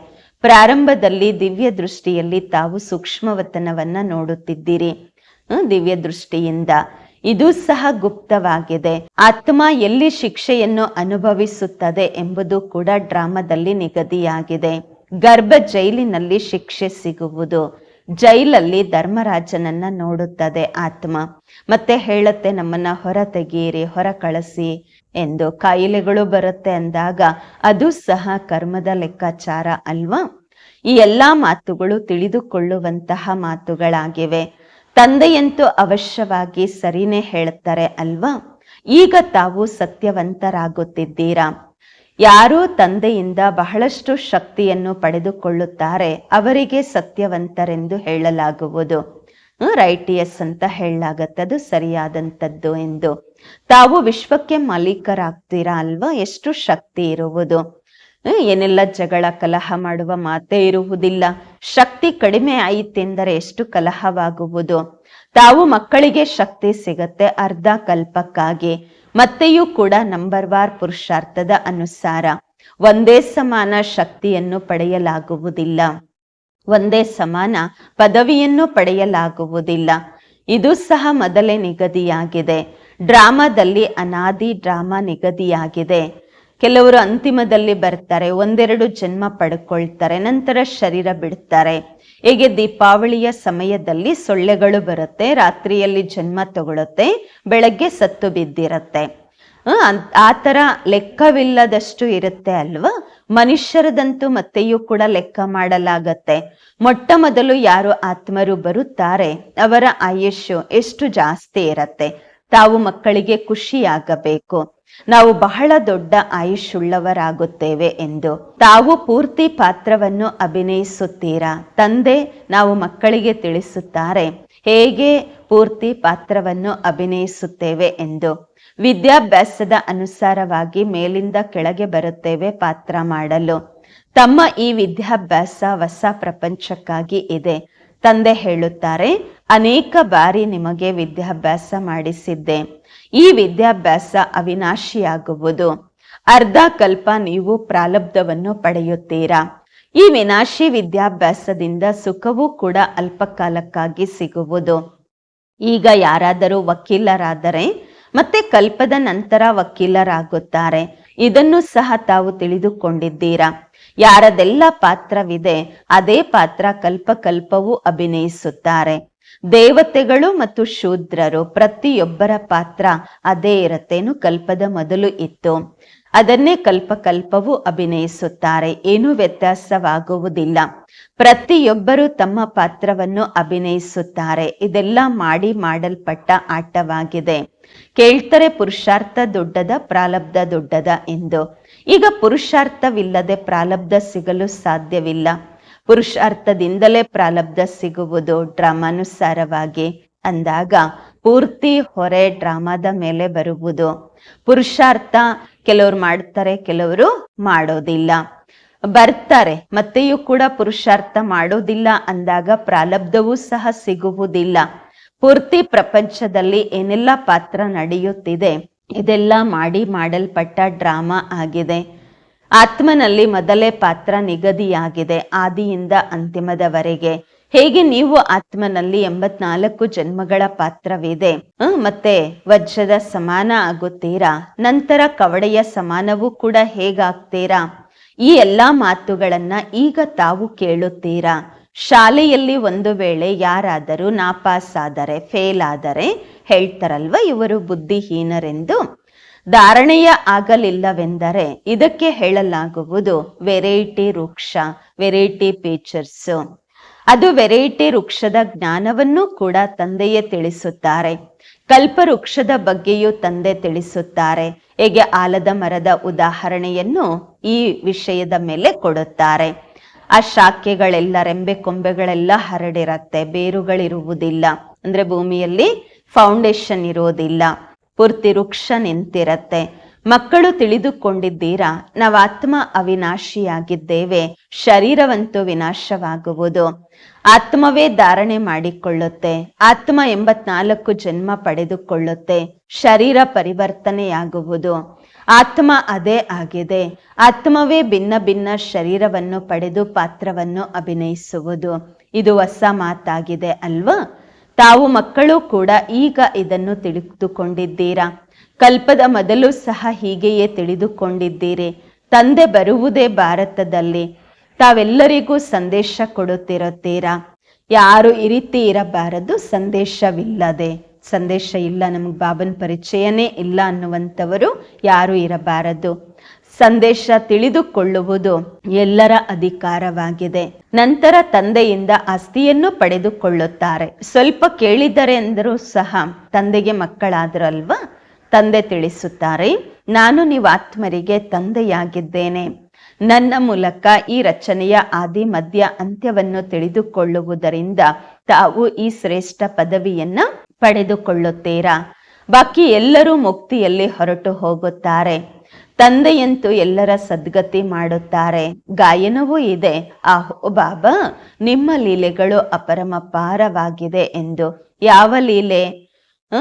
ಪ್ರಾರಂಭದಲ್ಲಿ ದಿವ್ಯ ದೃಷ್ಟಿಯಲ್ಲಿ ತಾವು ಸೂಕ್ಷ್ಮವತನವನ್ನ ನೋಡುತ್ತಿದ್ದೀರಿ. ದಿವ್ಯ ದೃಷ್ಟಿಯಿಂದ ಇದು ಸಹ ಗುಪ್ತವಾಗಿದೆ. ಆತ್ಮ ಎಲ್ಲಿ ಶಿಕ್ಷೆಯನ್ನು ಅನುಭವಿಸುತ್ತದೆ ಎಂಬುದು ಕೂಡ ಡ್ರಾಮಾದಲ್ಲಿ ನಿಗದಿಯಾಗಿದೆ. ಗರ್ಭ ಜೈಲಿನಲ್ಲಿ ಶಿಕ್ಷೆ ಸಿಗುವುದು. ಜೈಲಲ್ಲಿ ಧರ್ಮರಾಜನನ್ನ ನೋಡುತ್ತದೆ ಆತ್ಮ. ಮತ್ತೆ ಹೇಳುತ್ತೆ, ನಮ್ಮನ್ನ ಹೊರ ತೆಗೆಯಿರಿ ಹೊರ ಕಳಿಸಿ ಎಂದು ಕಾಯಿಲೆಗಳು ಬರುತ್ತೆ ಅಂದಾಗ ಅದು ಸಹ ಕರ್ಮದ ಲೆಕ್ಕಾಚಾರ ಅಲ್ವಾ? ಈ ಎಲ್ಲಾ ಮಾತುಗಳು ತಿಳಿದುಕೊಳ್ಳುವಂತಹ ಮಾತುಗಳಾಗಿವೆ. ತಂದೆಯಂತೂ ಅವಶ್ಯವಾಗಿ ಸರಿನೇ ಹೇಳುತ್ತಾರೆ ಅಲ್ವಾ? ಈಗ ತಾವು ಸತ್ಯವಂತರಾಗುತ್ತಿದ್ದೀರಾ? ಯಾರು ತಂದೆಯಿಂದ ಬಹಳಷ್ಟು ಶಕ್ತಿಯನ್ನು ಪಡೆದುಕೊಳ್ಳುತ್ತಾರೆ, ಅವರಿಗೆ ಸತ್ಯವಂತರೆಂದು ಹೇಳಲಾಗುವುದು. ರೈಟಿಯಸ್ ಅಂತ ಹೇಳಲಾಗತ್ತೆ, ಅದು ಸರಿಯಾದಂಥದ್ದು ಎಂದು. ತಾವು ವಿಶ್ವಕ್ಕೆ ಮಾಲೀಕರಾಗ್ತೀರಾ ಅಲ್ವಾ? ಎಷ್ಟು ಶಕ್ತಿ ಇರುವುದು? ಏನೆಲ್ಲ ಜಗಳ ಕಲಹ ಮಾಡುವ ಮಾತೇ ಇರುವುದಿಲ್ಲ. ಶಕ್ತಿ ಕಡಿಮೆ ಆಯಿತೆಂದರೆ ಎಷ್ಟು ಕಲಹವಾಗುವುದು? ತಾವು ಮಕ್ಕಳಿಗೆ ಶಕ್ತಿ ಸಿಗತ್ತೆ ಅರ್ಧ ಕಲ್ಪಕ್ಕಾಗಿ. ಮತ್ತೆಯೂ ಕೂಡ ನಂಬರ್ ವಾರ್ ಪುರುಷಾರ್ಥದ ಅನುಸಾರ. ಒಂದೇ ಸಮಾನ ಶಕ್ತಿಯನ್ನು ಪಡೆಯಲಾಗುವುದಿಲ್ಲ. ಒಂದೇ ಸಮಾನ ಪದವಿಯನ್ನು ಪಡೆಯಲಾಗುವುದಿಲ್ಲ. ಇದು ಸಹ ಮೊದಲೇ ನಿಗದಿಯಾಗಿದೆ. ಡ್ರಾಮಾದಲ್ಲಿ ಅನಾದಿ ಡ್ರಾಮಾ ನಿಗದಿಯಾಗಿದೆ. ಕೆಲವರು ಅಂತಿಮದಲ್ಲಿ ಬರ್ತಾರೆ ಒಂದೆರಡು ಜನ್ಮ ಪಡ್ಕೊಳ್ತಾರೆ ನಂತರ ಶರೀರ ಬಿಡ್ತಾರೆ. ಹೇಗೆ ದೀಪಾವಳಿಯ ಸಮಯದಲ್ಲಿ ಸೊಳ್ಳೆಗಳು ಬರುತ್ತೆ ರಾತ್ರಿಯಲ್ಲಿ ಜನ್ಮ ತಗೊಳುತ್ತೆ ಬೆಳಗ್ಗೆ ಸತ್ತು ಬಿದ್ದಿರತ್ತೆ. ಆ, ಥರ ಲೆಕ್ಕವಿಲ್ಲದಷ್ಟು ಇರುತ್ತೆ ಅಲ್ವಾ? ಮನುಷ್ಯರದಂತೂ ಮತ್ತೆಯೂ ಕೂಡ ಲೆಕ್ಕ ಮಾಡಲಾಗತ್ತೆ. ಮೊಟ್ಟ ಮೊದಲು ಯಾರು ಆತ್ಮರು ಬರುತ್ತಾರೆ ಅವರ ಆಯುಷ್ಯು ಎಷ್ಟು ಜಾಸ್ತಿ ಇರತ್ತೆ. ತಾವು ಮಕ್ಕಳಿಗೆ ಖುಷಿಯಾಗಬೇಕು. ನಾವು ಬಹಳ ದೊಡ್ಡ ಆಯುಷುಳ್ಳವರಾಗುತ್ತೇವೆ ಎಂದು. ತಾವು ಪೂರ್ತಿ ಪಾತ್ರವನ್ನು ಅಭಿನಯಿಸುತ್ತೀರಾ? ತಂದೆ ನಾವು ಮಕ್ಕಳಿಗೆ ತಿಳಿಸುತ್ತಾರೆ, ಹೇಗೆ ಪೂರ್ತಿ ಪಾತ್ರವನ್ನು ಅಭಿನಯಿಸುತ್ತೇವೆ ಎಂದು. ವಿದ್ಯಾಭ್ಯಾಸದ ಅನುಸಾರವಾಗಿ ಮೇಲಿಂದ ಕೆಳಗೆ ಬರುತ್ತೇವೆ ಪಾತ್ರ ಮಾಡಲು. ತಮ್ಮ ಈ ವಿದ್ಯಾಭ್ಯಾಸ ಹೊಸ ಪ್ರಪಂಚಕ್ಕಾಗಿ ಇದೆ. ತಂದೆ ಹೇಳುತ್ತಾರೆ, ಅನೇಕ ಬಾರಿ ನಿಮಗೆ ವಿದ್ಯಾಭ್ಯಾಸ ಮಾಡಿಸಿದ್ದೆ. ಈ ವಿದ್ಯಾಭ್ಯಾಸ ಅವಿನಾಶಿಯಾಗುವುದು. ಅರ್ಧ ಕಲ್ಪ ನೀವು ಪ್ರಾಲಬ್ಧವನ್ನು ಪಡೆಯುತ್ತೀರಾ? ಈ ವಿನಾಶಿ ವಿದ್ಯಾಭ್ಯಾಸದಿಂದ ಸುಖವೂ ಕೂಡ ಅಲ್ಪಕಾಲಕ್ಕಾಗಿ ಸಿಗುವುದು. ಈಗ ಯಾರಾದರೂ ವಕೀಲರಾದರೆ, ಮತ್ತೆ ಕಲ್ಪದ ನಂತರ ವಕೀಲರಾಗುತ್ತಾರೆ. ಇದನ್ನು ಸಹ ತಾವು ತಿಳಿದುಕೊಂಡಿದ್ದೀರಾ? ಯಾರದೆಲ್ಲ ಪಾತ್ರವಿದೆ, ಅದೇ ಪಾತ್ರ ಕಲ್ಪ ಕಲ್ಪವೂ ಅಭಿನಯಿಸುತ್ತಾರೆ. ದೇವತೆಗಳು ಮತ್ತು ಶೂದ್ರರು ಪ್ರತಿಯೊಬ್ಬರ ಪಾತ್ರ ಅದೇ ಇರತ್ತೇನು ಕಲ್ಪದ ಮೊದಲು ಇತ್ತು. ಅದನ್ನೇ ಕಲ್ಪ ಕಲ್ಪವೂ ಅಭಿನಯಿಸುತ್ತಾರೆ. ಏನೂ ವ್ಯತ್ಯಾಸವಾಗುವುದಿಲ್ಲ. ಪ್ರತಿಯೊಬ್ಬರು ತಮ್ಮ ಪಾತ್ರವನ್ನು ಅಭಿನಯಿಸುತ್ತಾರೆ. ಇದೆಲ್ಲ ಮಾಡಿ ಮಾಡಲ್ಪಟ್ಟ ಆಟವಾಗಿದೆ. ಕೇಳ್ತಾರೆ ಪುರುಷಾರ್ಥ ದೊಡ್ಡದ, ಪ್ರಾಲಬ್ಧ ದೊಡ್ಡದ ಎಂದು. ಈಗ ಪುರುಷಾರ್ಥವಿಲ್ಲದೆ ಪ್ರಾಲಬ್ಧ ಸಿಗಲು ಸಾಧ್ಯವಿಲ್ಲ. ಪುರುಷಾರ್ಥದಿಂದಲೇ ಪ್ರಾಲಬ್ಧ ಸಿಗುವುದು ಡ್ರಾಮಾನುಸಾರವಾಗಿ. ಅಂದಾಗ ಪೂರ್ತಿ ಹೊರೆ ಡ್ರಾಮಾದ ಮೇಲೆ ಬರುವುದು. ಪುರುಷಾರ್ಥ ಕೆಲವರು ಮಾಡ್ತಾರೆ, ಕೆಲವರು ಮಾಡೋದಿಲ್ಲ. ಬರ್ತಾರೆ, ಮತ್ತೆಯೂ ಕೂಡ ಪುರುಷಾರ್ಥ ಮಾಡೋದಿಲ್ಲ ಅಂದಾಗ ಪ್ರಾಲಬ್ಧವೂ ಸಹ ಸಿಗುವುದಿಲ್ಲ. ಪೂರ್ತಿ ಪ್ರಪಂಚದಲ್ಲಿ ಏನೆಲ್ಲ ಪಾತ್ರ ನಡೆಯುತ್ತಿದೆ, ಇದೆಲ್ಲ ಮಾಡಿ ಮಾಡಲ್ಪಟ್ಟ ಡ್ರಾಮಾ ಆಗಿದೆ. ಆತ್ಮನಲ್ಲಿ ಮೊದಲೇ ಪಾತ್ರ ನಿಗದಿಯಾಗಿದೆ, ಆದಿಯಿಂದ ಅಂತಿಮದವರೆಗೆ. ಹೇಗೆ ನೀವು ಆತ್ಮನಲ್ಲಿ ಎಂಬತ್ನಾಲ್ಕು ಜನ್ಮಗಳ ಪಾತ್ರವಿದೆ? ಮತ್ತೆ ವಜ್ರದ ಸಮಾನ ಆಗುತ್ತೀರಾ? ನಂತರ ಕವಡೆಯ ಸಮಾನವೂ ಕೂಡ ಹೇಗಾಗ್ತೀರಾ? ಈ ಎಲ್ಲಾ ಮಾತುಗಳನ್ನ ಈಗ ತಾವು ಕೇಳುತ್ತೀರಾ? ಶಾಲೆಯಲ್ಲಿ ಒಂದು ವೇಳೆ ಯಾರಾದರೂ ನಾಪಾಸ್ ಆದರೆ ಫೇಲ್ ಆದರೆ ಹೇಳ್ತಾರಲ್ವ ಇವರು ಬುದ್ಧಿಹೀನರೆಂದು? ಧಾರಣೆಯ ಆಗಲಿಲ್ಲವೆಂದರೆ ಇದಕ್ಕೆ ಹೇಳಲಾಗುವುದು ವೆರೈಟಿ ವೃಕ್ಷ, ವೆರೈಟಿ ಫೀಚರ್ಸ್. ಅದು ವೆರೈಟಿ ವೃಕ್ಷದ ಜ್ಞಾನವನ್ನು ಕೂಡ ತಂದೆಯೇ ತಿಳಿಸುತ್ತಾರೆ. ಕಲ್ಪವೃಕ್ಷದ ಬಗ್ಗೆಯೂ ತಂದೆ ತಿಳಿಸುತ್ತಾರೆ. ಹೇಗೆ ಆಲದ ಮರದ ಉದಾಹರಣೆಯನ್ನು ಈ ವಿಷಯದ ಮೇಲೆ ಕೊಡುತ್ತಾರೆ. ಆ ಶಾಖೆಗಳೆಲ್ಲ ರೆಂಬೆ ಕೊಂಬೆಗಳೆಲ್ಲ ಹರಡಿರತ್ತೆ, ಬೇರುಗಳಿರುವುದಿಲ್ಲ. ಅಂದ್ರೆ ಭೂಮಿಯಲ್ಲಿ ಫೌಂಡೇಶನ್ ಇರೋದಿಲ್ಲ ಪೂರ್ತಿ ವೃಕ್ಷ ನಿಂತಿರತ್ತೆ ಮಕ್ಕಳು ತಿಳಿದುಕೊಂಡಿದ್ದೀರಾ ನಾವು ಆತ್ಮ ಅವಿನಾಶಿಯಾಗಿದ್ದೇವೆ, ಶರೀರವಂತೂ ವಿನಾಶವಾಗುವುದು. ಆತ್ಮವೇ ಧಾರಣೆ ಮಾಡಿಕೊಳ್ಳುತ್ತೆ, ಆತ್ಮ ಎಂಬತ್ನಾಲ್ಕು ಜನ್ಮ ಪಡೆದುಕೊಳ್ಳುತ್ತೆ, ಶರೀರ ಪರಿವರ್ತನೆಯಾಗುವುದು. ಆತ್ಮ ಅದೇ ಆಗಿದೆ, ಆತ್ಮವೇ ಭಿನ್ನ ಭಿನ್ನ ಶರೀರವನ್ನು ಪಡೆದು ಪಾತ್ರವನ್ನು ಅಭಿನಯಿಸುವುದು. ಇದು ಹೊಸ ಮಾತಾಗಿದೆ ಅಲ್ವಾ? ತಾವು ಮಕ್ಕಳು ಕೂಡ ಈಗ ಇದನ್ನು ತಿಳಿದುಕೊಂಡಿದ್ದೀರಾ? ಕಲ್ಪದ ಮೊದಲು ಸಹ ಹೀಗೆಯೇ ತಿಳಿದುಕೊಂಡಿದ್ದೀರಿ. ತಂದೆ ಬರುವುದೇ ಭಾರತದಲ್ಲಿ. ತಾವೆಲ್ಲರಿಗೂ ಸಂದೇಶ ಕೊಡುತ್ತಿರುತ್ತೀರಾ? ಯಾರು ಈ ರೀತಿ ಇರಬಾರದು, ಸಂದೇಶವಿಲ್ಲದೆ. ಸಂದೇಶ ಇಲ್ಲ, ನಮಗೆ ಬಾಬನ್ ಪರಿಚಯನೇ ಇಲ್ಲ ಅನ್ನುವಂಥವರು ಯಾರು ಇರಬಾರದು? ಸಂದೇಶ ತಿಳಿದುಕೊಳ್ಳುವುದು ಎಲ್ಲರ ಅಧಿಕಾರವಾಗಿದೆ. ನಂತರ ತಂದೆಯಿಂದ ಆಸ್ತಿಯನ್ನು ಪಡೆದುಕೊಳ್ಳುತ್ತಾರೆ. ಸ್ವಲ್ಪ ಕೇಳಿದರೆ ಎಂದರೂ ಸಹ ತಂದೆಗೆ ಮಕ್ಕಳಾದ್ರಲ್ವಾ? ತಂದೆ ತಿಳಿಸುತ್ತಾರೆ, ನಾನು ನೀವು ಆತ್ಮರಿಗೆ ತಂದೆಯಾಗಿದ್ದೇನೆ. ನನ್ನ ಮೂಲಕ ಈ ರಚನೆಯ ಆದಿ, ಮಧ್ಯ, ಅಂತ್ಯವನ್ನು ತಿಳಿದುಕೊಳ್ಳುವುದರಿಂದ ತಾವು ಈ ಶ್ರೇಷ್ಠ ಪದವಿಯನ್ನ ಪಡೆದುಕೊಳ್ಳುತ್ತೀರಾ? ಬಾಕಿ ಎಲ್ಲರೂ ಮುಕ್ತಿಯಲ್ಲಿ ಹೊರಟು ಹೋಗುತ್ತಾರೆ. ತಂದೆಯಂತೂ ಎಲ್ಲರ ಸದ್ಗತಿ ಮಾಡುತ್ತಾರೆ. ಗಾಯನವೂ ಇದೆ. ಆಹೋ ಬಾಬಾ, ನಿಮ್ಮ ಲೀಲೆಗಳು ಅಪರಮಪಾರವಾಗಿದೆ ಎಂದು. ಯಾವ ಲೀಲೆ?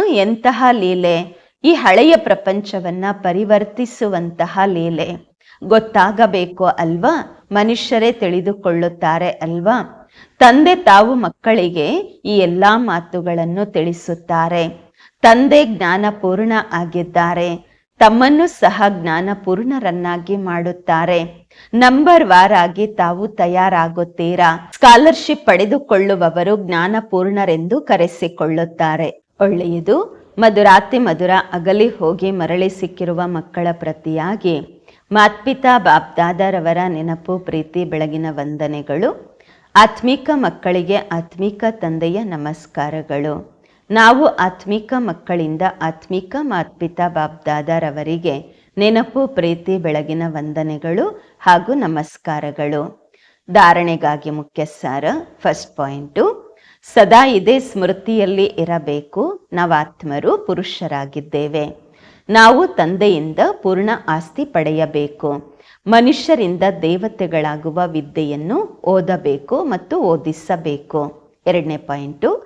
ಎಂತಹ ಲೀಲೆ? ಈ ಹಳೆಯ ಪ್ರಪಂಚವನ್ನ ಪರಿವರ್ತಿಸುವಂತಹ ಲೀಲೆ. ಗೊತ್ತಾಗಬೇಕು ಅಲ್ವಾ? ಮನುಷ್ಯರೇ ತಿಳಿದುಕೊಳ್ಳುತ್ತಾರೆ ಅಲ್ವಾ? ತಂದೆ ತಾವು ಮಕ್ಕಳಿಗೆ ಈ ಎಲ್ಲಾ ಮಾತುಗಳನ್ನು ತಿಳಿಸುತ್ತಾರೆ. ತಂದೆ ಜ್ಞಾನಪೂರ್ಣ ಆಗಿದ್ದಾರೆ. ತಮ್ಮನ್ನು ಸಹ ಜ್ಞಾನಪೂರ್ಣರನ್ನಾಗಿ ಮಾಡುತ್ತಾರೆ. ನಂಬರ್ ವಾರ್ ಆಗಿ ತಾವು ತಯಾರಾಗುತ್ತೀರಾ? ಸ್ಕಾಲರ್ಶಿಪ್ ಪಡೆದುಕೊಳ್ಳುವವರು ಜ್ಞಾನಪೂರ್ಣರೆಂದು ಕರೆಸಿಕೊಳ್ಳುತ್ತಾರೆ. ಒಳ್ಳೆಯದು. ಮಧುರಾತಿ ಮಧುರ ಅಗಲಿ ಹೋಗಿ ಮರಳಿ ಸಿಕ್ಕಿರುವ ಮಕ್ಕಳ ಪ್ರತಿಯಾಗಿ. ಮಾತ್ಪಿತಾ ಬಾಬ್ದಾದರವರ ನೆನಪು, ಪ್ರೀತಿ, ಬೆಳಗಿನ ವಂದನೆಗಳು. ಆತ್ಮಿಕ ಮಕ್ಕಳಿಗೆ ಆತ್ಮಿಕ ತಂದೆಯ ನಮಸ್ಕಾರಗಳು. ನಾವು ಆತ್ಮಿಕ ಮಕ್ಕಳಿಂದ ಆತ್ಮಿಕ ಮಾತ್ಪಿತಾ ಬಾಬ್ದಾದರವರಿಗೆ ನೆನಪು, ಪ್ರೀತಿ, ಬೆಳಗಿನ ವಂದನೆಗಳು ಹಾಗೂ ನಮಸ್ಕಾರಗಳು. ಧಾರಣೆಗಾಗಿ ಮುಖ್ಯ ಸಾರ ಫಸ್ಟ್ ಪಾಯಿಂಟು ಸದಾ ಇದೇ ಸ್ಮೃತಿಯಲ್ಲಿ ಇರಬೇಕು. ನಾವಾತ್ಮರು, ಪುರುಷರಾಗಿದ್ದೇವೆ. ನಾವು ತಂದೆಯಿಂದ ಪೂರ್ಣ ಆಸ್ತಿ ಪಡೆಯಬೇಕು. ಮನುಷ್ಯರಿಂದ ದೇವತೆಗಳಾಗುವ ವಿದ್ಯೆಯನ್ನು ಓದಬೇಕು ಮತ್ತು ಓದಿಸಬೇಕು. ಎರಡನೇ ಪಾಯಿಂಟು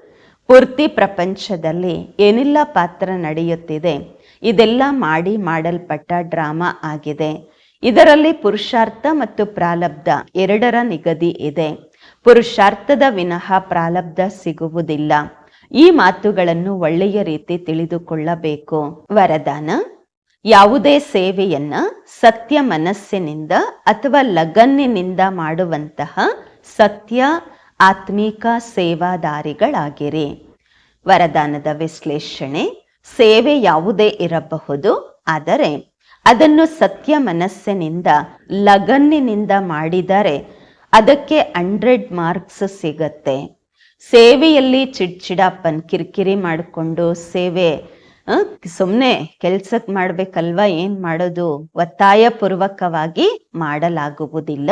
ಪೂರ್ತಿ ಪ್ರಪಂಚದಲ್ಲಿ ಏನೆಲ್ಲ ಪಾತ್ರ ನಡೆಯುತ್ತಿದೆ, ಇದೆಲ್ಲ ಮಾಡಿ ಮಾಡಲ್ಪಟ್ಟ ಡ್ರಾಮಾ ಆಗಿದೆ. ಇದರಲ್ಲಿ ಪುರುಷಾರ್ಥ ಮತ್ತು ಪ್ರಾಲಬ್ಧ ಎರಡರ ನಿಗದಿ ಇದೆ. ಪುರುಷಾರ್ಥದ ವಿನಃ ಪ್ರಾಲಬ್ಧ ಸಿಗುವುದಿಲ್ಲ. ಈ ಮಾತುಗಳನ್ನು ಒಳ್ಳೆಯ ರೀತಿ ತಿಳಿದುಕೊಳ್ಳಬೇಕು. ವರದಾನ, ಯಾವುದೇ ಸೇವೆಯನ್ನ ಸತ್ಯ ಮನಸ್ಸಿನಿಂದ ಅಥವಾ ಲಗನ್ನಿನಿಂದ ಮಾಡುವಂತಹ ಸತ್ಯ ಆತ್ಮೀಕ ಸೇವಾದಾರಿಗಳಾಗಿರಿ. ವರದಾನದ ವಿಶ್ಲೇಷಣೆ, ಸೇವೆ ಯಾವುದೇ ಇರಬಹುದು, ಆದರೆ ಅದನ್ನು ಸತ್ಯ ಮನಸ್ಸಿನಿಂದ, ಲಗನ್ನಿನಿಂದ ಮಾಡಿದರೆ ಅದಕ್ಕೆ ಹಂಡ್ರೆಡ್ ಮಾರ್ಕ್ಸ್ ಸಿಗತ್ತೆ. ಸೇವೆಯಲ್ಲಿ ಚಿಡ್ಚಿಡಪ್ಪನ್ ಕಿರಿಕಿರಿ ಮಾಡಿಕೊಂಡು ಸೇವೆ ಸುಮ್ಮನೆ ಕೆಲ್ಸಕ್ಕೆ ಮಾಡ್ಬೇಕಲ್ವಾ, ಏನು ಮಾಡೋದು? ಒತ್ತಾಯಪೂರ್ವಕವಾಗಿ ಮಾಡಲಾಗುವುದಿಲ್ಲ.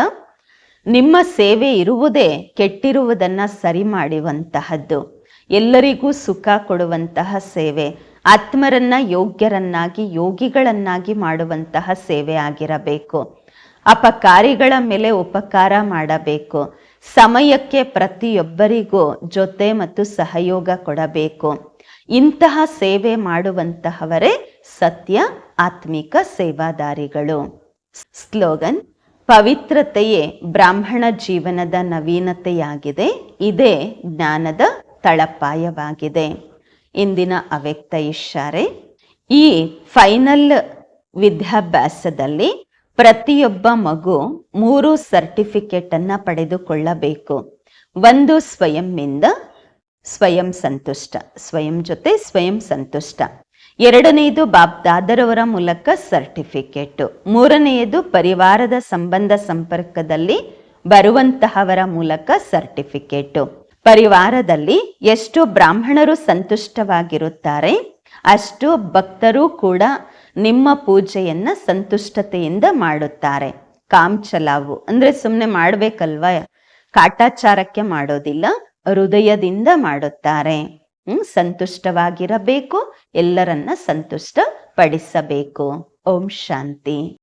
ನಿಮ್ಮ ಸೇವೆ ಇರುವುದೇ ಕೆಟ್ಟಿರುವುದನ್ನು ಸರಿ ಮಾಡುವಂತಹದ್ದು. ಎಲ್ಲರಿಗೂ ಸುಖ ಕೊಡುವಂತಹ ಸೇವೆ. ಆತ್ಮರನ್ನ ಯೋಗ್ಯರನ್ನಾಗಿ, ಯೋಗಿಗಳನ್ನಾಗಿ ಮಾಡುವಂತಹ ಸೇವೆ ಆಗಿರಬೇಕು. ಅಪಕಾರಿಗಳ ಮೇಲೆ ಉಪಕಾರ ಮಾಡಬೇಕು. ಸಮಯಕ್ಕೆ ಪ್ರತಿಯೊಬ್ಬರಿಗೂ ಜೊತೆ ಮತ್ತು ಸಹಯೋಗ ಕೊಡಬೇಕು. ಇಂತಹ ಸೇವೆ ಮಾಡುವಂತಹವರೇ ಸತ್ಯ, ಆತ್ಮಿಕ ಸೇವಾದಾರಿಗಳು. ಸ್ಲೋಗನ್ ಪವಿತ್ರತೆಯೇ ಬ್ರಾಹ್ಮಣ ಜೀವನದ ನವೀನತೆಯಾಗಿದೆ. ಇದೇ ಜ್ಞಾನದ ತಳಪಾಯವಾಗಿದೆ. ಇಂದಿನ ಅವ್ಯಕ್ತ ಇಶಾರೆ ಈ ಫೈನಲ್ ವಿದ್ಯಾಭ್ಯಾಸದಲ್ಲಿ ಪ್ರತಿಯೊಬ್ಬ ಮಗು ಮೂರು ಸರ್ಟಿಫಿಕೇಟ್ ಅನ್ನ ಪಡೆದುಕೊಳ್ಳಬೇಕು. ಒಂದು ಸ್ವಯಂನಿಂದ ಸ್ವಯಂ ಸಂತುಷ್ಟ, ಸ್ವಯಂ ಜೊತೆ ಸ್ವಯಂ ಸಂತುಷ್ಟ. ಎರಡನೆಯದು ಬಾಬ್ದಾದರವರ ಮೂಲಕ ಸರ್ಟಿಫಿಕೇಟ್. ಮೂರನೆಯದು ಪರಿವಾರದ ಸಂಬಂಧ ಸಂಪರ್ಕದಲ್ಲಿ ಬರುವಂತಹವರ ಮೂಲಕ ಸರ್ಟಿಫಿಕೇಟು. ಪರಿವಾರದಲ್ಲಿ ಎಷ್ಟು ಬ್ರಾಹ್ಮಣರು ಸಂತುಷ್ಟವಾಗಿರುತ್ತಾರೆ, ಅಷ್ಟು ಭಕ್ತರು ಕೂಡ ನಿಮ್ಮ ಪೂಜೆಯನ್ನ ಸಂತುಷ್ಟತೆಯಿಂದ ಮಾಡುತ್ತಾರೆ. ಕಾಮ್ಚಲಾವು, ಅಂದ್ರೆ ಸುಮ್ಮನೆ ಮಾಡ್ಬೇಕಲ್ವಾ? ಕಾಟಾಚಾರಕ್ಕೆ ಮಾಡೋದಿಲ್ಲ, ಹೃದಯದಿಂದ ಮಾಡುತ್ತಾರೆ. ಸಂತುಷ್ಟವಾಗಿರಬೇಕು ಎಲ್ಲರನ್ನ ಸಂತುಷ್ಟ ಪಡಿಸಬೇಕು ಓಂ ಶಾಂತಿ.